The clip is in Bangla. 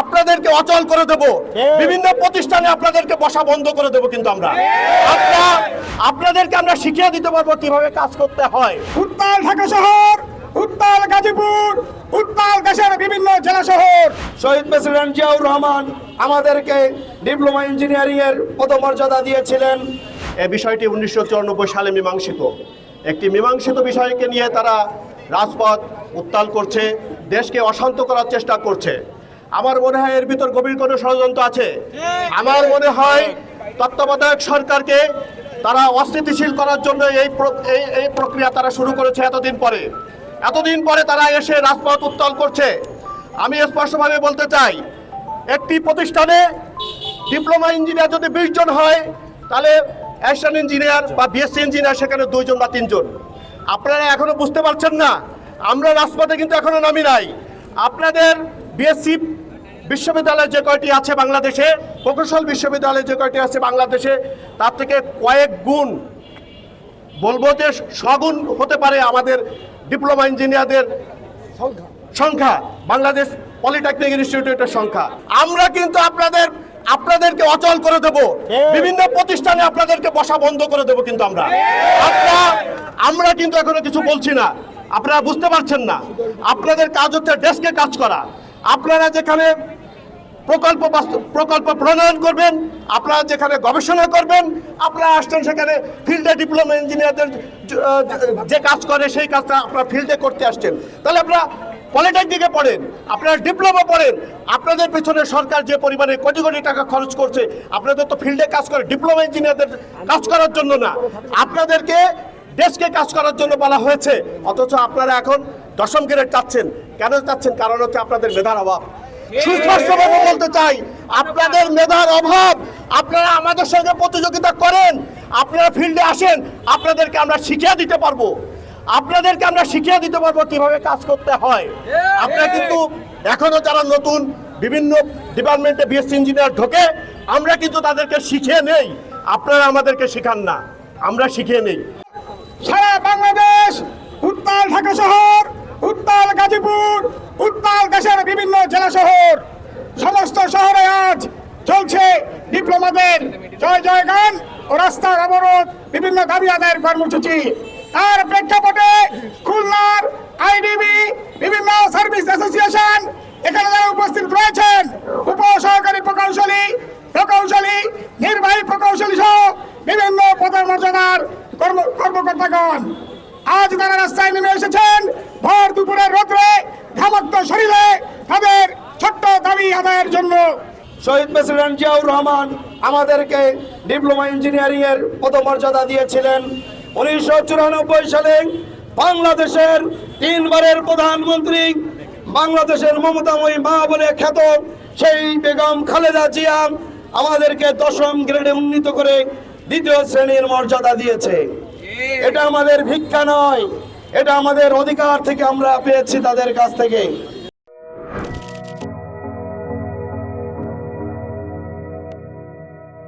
আপনাদেরকে অচল করে দেব। বিভিন্ন প্রতিষ্ঠানে আপনাদেরকে বসা বন্ধ করে দেব কিন্তু আমরা। আপনাদেরকে আমরা শিখিয়ে দিতে পারব কীভাবে কাজ করতে হয়। উত্তাল ঢাকা শহর উত্তাল গাজীপুর উত্তাল দেশের বিভিন্ন জেলা শহর। শহীদ প্রেসিডেন্ট জিয়াউর রহমান আমাদেরকে ডিপ্লোমা ইঞ্জিনিয়ারিং এর পদমর্যাদা দিয়েছিলেন। এ বিষয়টি উনিশশো চুরানব্বই সালে মীমাংসিত। একটি মীমাংসিত বিষয়কে নিয়ে তারা রাজপথ উত্তাল করছে দেশকে অশান্ত করার চেষ্টা করছে। আমার মনে হয় এর ভিতর গভীর কোনো ষড়যন্ত্র আছে। আমার মনে হয় তত্ত্বাবধায়ক সরকারকে তারা অস্থিতিশীল করার জন্য এই এই প্রক্রিয়া তারা শুরু করেছে এতদিন পরে। এতদিন পরে তারা এসে রাজপথ উত্তাল করছে। আমি স্পষ্টভাবে বলতে চাই একটি প্রতিষ্ঠানে ডিপ্লোমা ইঞ্জিনিয়ার যদি বিশ জন হয় তাহলে অ্যাসিস্ট্যান্ট ইঞ্জিনিয়ার বা বিএসসি ইঞ্জিনিয়ার সেখানে দুইজন বা তিনজন। আপনারা এখনও বুঝতে পারছেন না আমরা রাজপথে কিন্তু এখনও নামি নাই। আপনাদের বিএসসি বিশ্ববিদ্যালয় যে কয়টি আছে বাংলাদেশে প্রকৌশল বিশ্ববিদ্যালয় যে কয়টি আছে বাংলাদেশে তার থেকে কয়েক গুণ বলব যে সগুণ হতে পারে আমাদের ডিপ্লোমা ইঞ্জিনিয়ারদের সংখ্যা। বাংলাদেশ পলিটেকনিক ইনস্টিটিউটের সংখ্যা। আমরা কিন্তু আপনাদের আপনাদেরকে অচল করে দেব। বিভিন্ন প্রতিষ্ঠানে আপনাদেরকে বসা বন্ধ করে দেব কিন্তু আমরা। আমরা কিন্তু এখনও কিছু বলছি না। আপনারা বুঝতে পারছেন না। আপনাদের কাজ হচ্ছে ডেস্কে কাজ করা। আপনারা যেখানে প্রকল্প বাস্তব, প্রকল্প প্রণয়ন করবেন, আপনারা যেখানে গবেষণা করবেন, আপনারা আসছেন সেখানে ফিল্ডে ডিপ্লোমা ইঞ্জিনিয়ারদের যে কাজ করে সেই কাজটা আপনারা ফিল্ডে করতে আসছেন। তাহলে আপনারা পলিটেকনিকে পড়েন, আপনারা ডিপ্লোমা পড়েন, আপনাদের পেছনে সরকার যে পরিমাণে কোটি কোটি টাকা খরচ করছে, আপনাদের তো ফিল্ডে কাজ করে ডিপ্লোমা ইঞ্জিনিয়ারদের কাজ করার জন্য না। আপনাদেরকে দেশকে কাজ করার জন্য বলা হয়েছে, অথচ আপনারা এখন দশম গ্রেড চাচ্ছেন কেন চাচ্ছেন কারণ হচ্ছে আপনাদের মেধার অভাব। সুস্পষ্টভাবে বলতে চাই, আপনাদের মেধার অভাব, আপনারা আমাদের সঙ্গে প্রতিযোগিতা করেন, আপনারা ফিল্ডে আসেন, আপনাদেরকে আমরা শিখিয়ে দিতে পারব। আপনাদেরকে আমরা শিখিয়ে দিতে পারব কীভাবে কাজ করতে হয়। আপনারা কিন্তু এখনও যারা নতুন, বিভিন্ন ডিপার্টমেন্টে বিএসসি ইঞ্জিনিয়ার ঢোকে, আমরা কিন্তু তাদেরকে শিখিয়ে নেই। আপনারা আমাদেরকে শেখান না। আমরা শিখিয়ে নেই। সারা বাংলাদেশ, উত্তাল ঢাকা শহর, উত্তাল গাজীপুর দেশের বিভিন্ন জেলা শহর, সমস্ত শহরে আজ চলছে ডিপ্লোমাদের জয় জয় গান ও রাস্তার অবরোধ, বিভিন্ন দাবি আদায়ের কর্মসূচি। তার প্রেক্ষাপটে খুলনার আইডিবি, বিভিন্ন সার্ভিস অ্যাসোসিয়েশন এখানে যারা উপস্থিত রয়েছেন উপ সহকারী প্রকৌশলী প্রকৌশলী, নির্বাহী প্রকৌশলী সহ বিভিন্ন পদমর্যাদার কর্ম, কর্মকর্তাগণ। আজ তারা রাস্তায় নেমে এসেছেন, ভর দুপুরের রোদ্রে ঘামাক্ত শরীরে তাদের ছোট্ট দাবি আদায়ের জন্য শহীদ প্রেসিডেন্ট জিয়াউর রহমান আমাদেরকে ডিপ্লোমা ইঞ্জিনিয়ারিং এর পদমর্যাদা দিয়েছিলেন। উনিশশো চুরানব্বই সালে বাংলাদেশের তিনবারের প্রধানমন্ত্রী বাংলাদেশের মমতাময়ী মা বলে খ্যাত সেই বেগম খালেদা জিয়া আমাদেরকে দশম গ্রেডে উন্নীত করে দ্বিতীয় শ্রেণির মর্যাদা দিয়েছে। এটা আমাদের ভিক্ষা নয় এটা আমাদের অধিকার থেকে আমরা পেয়েছি তাদের কাছ থেকে।